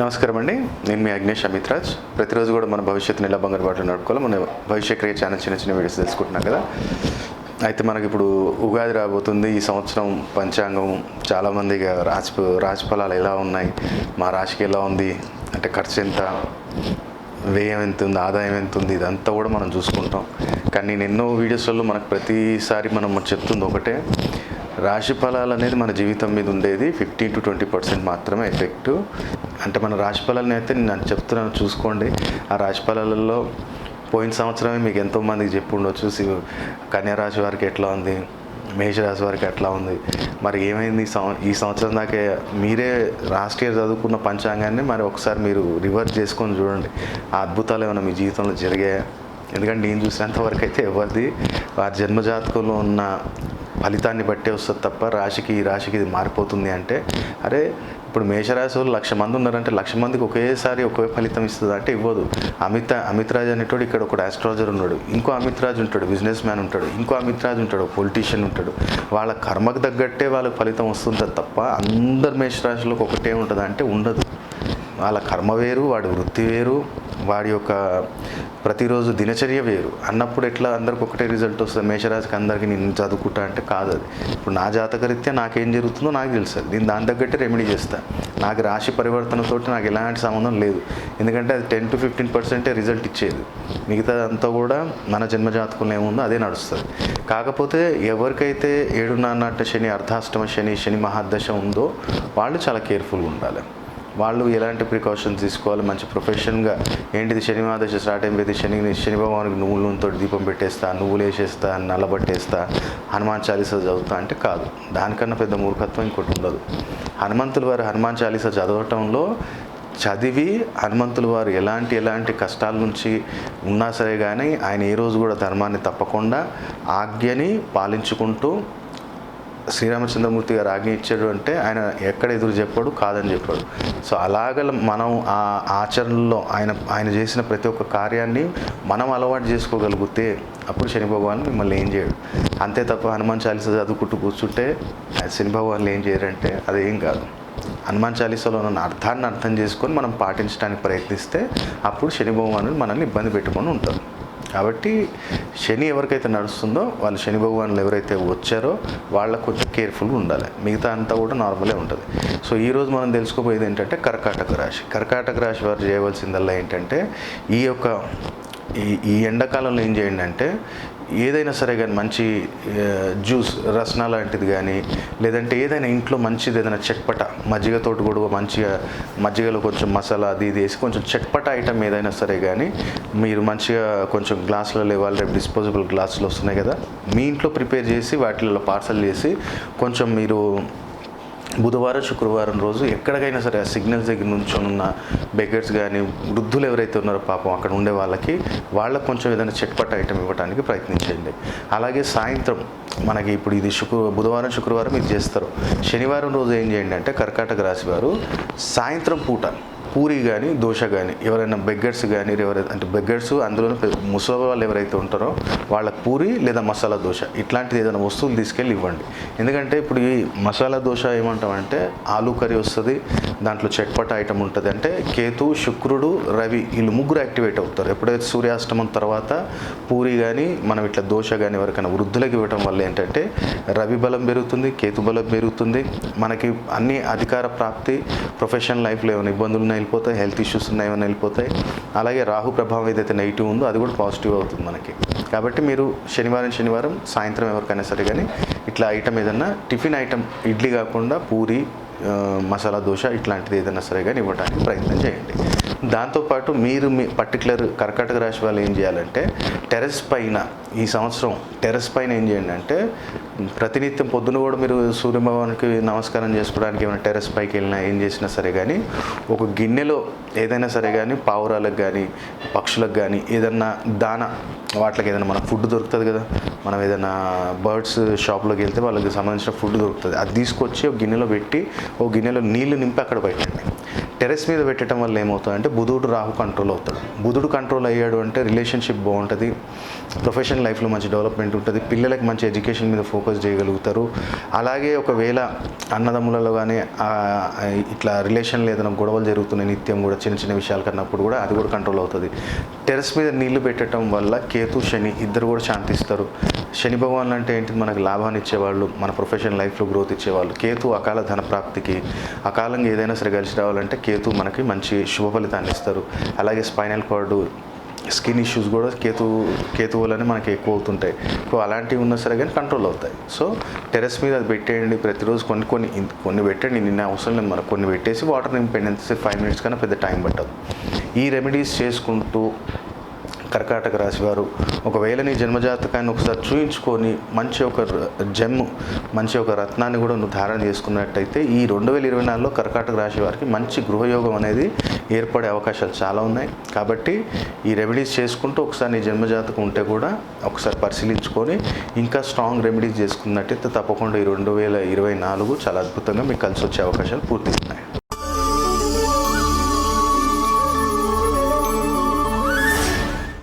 నమస్కారం అండి నేను మీ అగ్నేష్ అమిత్రాజ్ ప్రతిరోజు కూడా మన భవిష్యత్తుని ఎలా బంగారు బాటలు నడుపుకోవాలి మన భవిష్య క్రియ ఛానల్ చిన్న చిన్న వీడియోస్ తెలుసుకుంటున్నాం కదా. అయితే మనకి ఇప్పుడు ఉగాది రాబోతుంది. ఈ సంవత్సరం పంచాంగం చాలామంది ఇక రాజఫలాలు ఎలా ఉన్నాయి? మా రాశికి ఎలా ఉంది? అంటే ఖర్చు ఎంత? వ్యయం ఎంత ఉంది? ఆదాయం ఎంత ఉంది? ఇదంతా కూడా మనం చూసుకుంటాం. కానీ నేను ఎన్నో వీడియోస్లలో మనకు ప్రతిసారి మనం చెప్తుంది ఒకటే. రాశి ఫలాలు అనేది మన జీవితం మీద ఉండేది ఫిఫ్టీన్ టు ట్వంటీ పర్సెంట్ మాత్రమే ఎఫెక్ట్. అంటే మన రాశి ఫలాలను అయితే నేను చెప్తున్నాను చూసుకోండి. ఆ రాశి ఫలాలలో పోయిన సంవత్సరమే మీకు ఎంతోమందికి చెప్పు చెప్పి ఉండొచ్చు. కన్యా రాశి వారికి ఎట్లా ఉంది? మేషరాశి వారికి ఎట్లా ఉంది? మరి ఏమైంది? ఈ ఈ సంవత్సరం దాకా మీరే లాస్ట్ ఇయర్ చదువుకున్న పంచాంగాన్ని మరి ఒకసారి మీరు రివర్స్ చేసుకొని చూడండి. ఆ అద్భుతాలు ఏమైనా మీ జీవితంలో జరిగాయా? ఎందుకంటే నేను చూసినంతవరకు అయితే ఎవరిది? వారి జన్మజాతకంలో ఉన్న ఫలితాన్ని బట్టే వస్తుంది తప్ప రాశికి ఈ రాశికి ఇది మారిపోతుంది అంటే అరే ఇప్పుడు మేషరాశి వాళ్ళు లక్ష మంది ఉన్నారంటే లక్ష మందికి ఒకేసారి ఒకే ఫలితం ఇస్తుంది అంటే ఇవ్వదు. అమిత అమిత్రాజ్ అనేటోడు ఇక్కడ ఒక ఆస్ట్రాలజర్ ఉన్నాడు. ఇంకో అమిత్రాజ్ ఉంటాడు బిజినెస్ మ్యాన్ ఉంటాడు. ఇంకో అమిత్రాజ్ ఉంటాడు పొలిటీషియన్ ఉంటాడు. వాళ్ళ కర్మకు తగ్గట్టే వాళ్ళకి ఫలితం వస్తుంటుంది తప్ప అందరు మేషరాశిలోకి ఒకటే ఉంటుంది అంటే ఉండదు. వాళ్ళ కర్మ వేరు వాడి వృత్తి వేరు వాడి యొక్క ప్రతిరోజు దినచర్య వేరు. అన్నప్పుడు ఎట్లా అందరికి ఒకటే రిజల్ట్ వస్తుంది. మేషరాశికి అందరికీ నేను చదువుకుంటా అంటే కాదు అది. ఇప్పుడు నా జాతకరీత్యా నాకేం జరుగుతుందో నాకు తెలుస్తుంది. నేను దాని తగ్గట్టే రెమెడీ చేస్తాను నాకు రాశి పరివర్తనతోటి నాకు ఎలాంటి సంబంధం లేదు. ఎందుకంటే అది టెన్ టు ఫిఫ్టీన్ పర్సెంటే రిజల్ట్ ఇచ్చేది. మిగతాదంతా కూడా మన జన్మజాతకంలో ఏముందో అదే నడుస్తుంది. కాకపోతే ఎవరికైతే ఏడున్నర శని అర్ధాష్టమ శని శని మహాదశ ఉందో వాళ్ళు చాలా కేర్ఫుల్గా ఉండాలి. వాళ్ళు ఎలాంటి ప్రికాషన్స్ తీసుకోవాలి? మంచి ప్రొఫెషన్గా ఏంటిది? శని మహాదశ స్టార్ట్ అయిపోయింది శని శని భగవానికి నువ్వుల నూనెతో దీపం పెట్టేస్తా నువ్వులు వేసేస్తా నల్లబట్టేస్తా హనుమాన్ చాలీసా చదువుతా అంటే కాదు. దానికన్నా పెద్ద మూర్ఖత్వం ఇంకోటి ఉండదు. హనుమంతుల వారు హనుమాన్ చాలీసా చదవటంలో చదివి హనుమంతుల వారు ఎలాంటి ఎలాంటి కష్టాల నుంచి ఉన్నా సరే కానీ ఆయన ఏ రోజు కూడా ధర్మాన్ని తప్పకుండా ఆజ్ఞని పాలించుకుంటూ శ్రీరామచంద్రమూర్తి గారు ఆజ్ఞ ఇచ్చాడు అంటే ఆయన ఎక్కడ ఎదురు చెప్పాడు కాదని చెప్పాడు. సో అలాగ మనం ఆ ఆచరణలో ఆయన ఆయన చేసిన ప్రతి ఒక్క కార్యాన్ని మనం అలవాటు చేసుకోగలిగితే అప్పుడు శని భగవాన్ మిమ్మల్ని ఏం చేయడు. అంతే తప్ప హనుమాన్ చాలీస చదువుకుంటూ కూర్చుంటే శని భగవాన్లు ఏం చేయరంటే అదేం కాదు. హనుమాన్ చాలీసాలో ఉన్న అర్థాన్ని అర్థం చేసుకొని మనం పాటించడానికి ప్రయత్నిస్తే అప్పుడు శని భగవానుడు మనల్ని ఇబ్బంది పెట్టుకొని ఉంటారు. కాబట్టి శని ఎవరికైతే నడుస్తుందో వాళ్ళు శని భగవాన్లు ఎవరైతే వచ్చారో వాళ్ళకు కొంచెం కేర్ఫుల్గా ఉండాలి. మిగతా అంతా కూడా నార్మలే ఉంటుంది. సో ఈరోజు మనం తెలుసుకోబోయేది ఏంటంటే కర్కాటక రాశి. కర్కాటక రాశి వారు చేయవలసిందల్లా ఏంటంటే ఈ యొక్క ఈ ఈ ఎండాకాలంలో ఏం చేయండి అంటే ఏదైనా సరే కానీ మంచి జ్యూస్ రసన లాంటిది కానీ లేదంటే ఏదైనా ఇంట్లో మంచిది ఏదైనా చట్పట మజ్జిగతోటి కూడా మంచిగా మజ్జిగలో కొంచెం మసాలా అది ఇది వేసి కొంచెం చట్పట ఐటమ్ ఏదైనా సరే కానీ మీరు మంచిగా కొంచెం గ్లాసులలో ఇవ్వాలి రేపు డిస్పోజబుల్ గ్లాసులు వస్తున్నాయి కదా మీ ఇంట్లో ప్రిపేర్ చేసి వాటిల్లో పార్సల్ చేసి కొంచెం మీరు బుధవారం శుక్రవారం రోజు ఎక్కడికైనా సరే ఆ సిగ్నల్స్ దగ్గర నుంచి ఉన్న బెగర్స్ కానీ వృద్ధులు ఎవరైతే ఉన్నారో పాపం అక్కడ ఉండే వాళ్ళకి వాళ్ళకి కొంచెం ఏదైనా చెట్పట్ ఐటమ్ ఇవ్వడానికి ప్రయత్నించండి. అలాగే సాయంత్రం మనకి ఇప్పుడు ఇది శుక్ర బుధవారం శుక్రవారం ఇది చేస్తారు. శనివారం రోజు ఏం చేయండి అంటే కర్కాటక రాశి వారు సాయంత్రం పూట పూరి కానీ దోశ కానీ ఎవరైనా బెగ్గర్స్ కానీ ఎవరైతే అంటే బెగ్గర్స్ అందులో ముసలి వాళ్ళు ఎవరైతే ఉంటారో వాళ్ళకి పూరి లేదా మసాలా దోశ ఇట్లాంటిది ఏదైనా వస్తువులు తీసుకెళ్ళి ఇవ్వండి. ఎందుకంటే ఇప్పుడు ఈ మసాలా దోశ ఏమంటామంటే ఆలూ కర్రీ వస్తుంది దాంట్లో చట్పట ఐటమ్ ఉంటుంది అంటే కేతు శుక్రుడు రవి వీళ్ళు ముగ్గురు యాక్టివేట్ అవుతారు. ఎప్పుడైతే సూర్యాస్తమం తర్వాత పూరి కానీ మనం ఇట్లా దోశ కానీ ఎవరికైనా వృద్ధులకు ఇవ్వటం వల్ల ఏంటంటే రవి బలం పెరుగుతుంది కేతు బలం పెరుగుతుంది. మనకి అన్ని అధికార ప్రాప్తి ప్రొఫెషనల్ లైఫ్లో ఏమైనా ఇబ్బందులు ఉన్నాయి వెళ్ళిపోతాయి హెల్త్ ఇష్యూస్ ఉన్నాయని వెళ్ళిపోతాయి. అలాగే రాహు ప్రభావం ఏదైతే నెగిటివ్ ఉందో అది కూడా పాజిటివ్ అవుతుంది మనకి. కాబట్టి మీరు శనివారం శనివారం సాయంత్రం ఎవరికైనా సరే కానీ ఇట్లా ఐటమ్ ఏదన్నా టిఫిన్ ఐటమ్ ఇడ్లీ కాకుండా పూరి మసాలా దోశ ఇట్లాంటిది ఏదైనా సరే కానీ ఇవ్వడానికి ప్రయత్నం చేయండి. దాంతోపాటు మీరు మీ పర్టికులర్ కర్కాటక రాశి వాళ్ళు ఏం చేయాలంటే టెర్రస్ పైన ఈ సంవత్సరం టెర్రస్ పైన ఏం చేయండి అంటే ప్రతినిత్యం పొద్దున కూడా మీరు సూర్యభగవానికి నమస్కారం చేసుకోవడానికి ఏమైనా టెర్రస్ పైకి వెళ్ళినా ఏం చేసినా సరే కానీ ఒక గిన్నెలో ఏదైనా సరే కానీ పావురాలకు కానీ పక్షులకు కానీ ఏదన్నా దాన వాటికి ఏదైనా మన ఫుడ్ దొరుకుతుంది కదా మనం ఏదైనా బర్డ్స్ షాప్లోకి వెళ్తే వాళ్ళకి సంబంధించిన ఫుడ్ దొరుకుతుంది. అది తీసుకొచ్చి ఒక గిన్నెలో పెట్టి ఒక గిన్నెలో నీళ్ళు నింపి అక్కడ పెట్టండి. టెరెస్ మీద పెట్టడం వల్ల ఏమవుతుందంటే బుధుడు రాహు కంట్రోల్ అవుతాడు. బుధుడు కంట్రోల్ అయ్యాడు అంటే రిలేషన్షిప్ బాగుంటుంది ప్రొఫెషనల్ లైఫ్లో మంచి డెవలప్మెంట్ ఉంటుంది పిల్లలకి మంచి ఎడ్యుకేషన్ మీద ఫోకస్ చేయగలుగుతారు. అలాగే ఒకవేళ అన్నదమ్ములలో కానీ ఇట్లా రిలేషన్లో ఏదైనా గొడవలు జరుగుతున్నాయి నిత్యం కూడా చిన్న చిన్న విషయాలు కన్నప్పుడు కూడా అది కూడా కంట్రోల్ అవుతుంది. టెరెస్ మీద నీళ్ళు పెట్టడం వల్ల కేతు శని ఇద్దరు కూడా శాంతిస్తారు. శని భగవాన్ అంటే ఏంటి? మనకు లాభాన్ని ఇచ్చేవాళ్ళు మన ప్రొఫెషనల్ లైఫ్లో గ్రోత్ ఇచ్చేవాళ్ళు. కేతు అకాల ధన ప్రాప్తికి అకాలంగా ఏదైనా సరే కలిసి రావాలంటే కేతు మనకి మంచి శుభ ఫలితాన్ని ఇస్తారు. అలాగే స్పైనల్ కార్డు స్కిన్ ఇష్యూస్ కూడా కేతు కేతు వల్లనే మనకి ఎక్కువ అవుతుంటాయి. సో అలాంటివి ఉన్నా సరే కానీ కంట్రోల్ అవుతాయి. సో టెరెస్ మీద అది పెట్టేయండి. ప్రతిరోజు కొన్ని కొన్ని కొన్ని పెట్టండి. నిన్న అవసరం లేదు మనకు. కొన్ని పెట్టేసి వాటర్ నింపండి ఎంతసేపు ఫైవ్ మినిట్స్ కన్నా పెద్ద టైం పట్టదు. ఈ రెమెడీస్ చేసుకుంటూ కర్కాటక రాశివారు ఒకవేళ నీ జన్మజాతకాన్ని ఒకసారి చూయించుకొని మంచి ఒక జమ్ జెమ్ మంచి ఒక రత్నాన్ని కూడా నువ్వు ధారణ చేసుకున్నట్టయితే ఈ రెండు వేల ఇరవై నాలుగులో కర్కాటక రాశి వారికి మంచి గృహయోగం అనేది ఏర్పడే అవకాశాలు చాలా ఉన్నాయి. కాబట్టి ఈ రెమెడీస్ చేసుకుంటూ ఒకసారి నీ జన్మజాతకం ఉంటే కూడా ఒకసారి పరిశీలించుకొని ఇంకా స్ట్రాంగ్ రెమెడీస్ చేసుకున్నట్టయితే తప్పకుండా ఈ రెండు వేల ఇరవై నాలుగు చాలా అద్భుతంగా మీకు కలిసి వచ్చే అవకాశాలు పూర్తి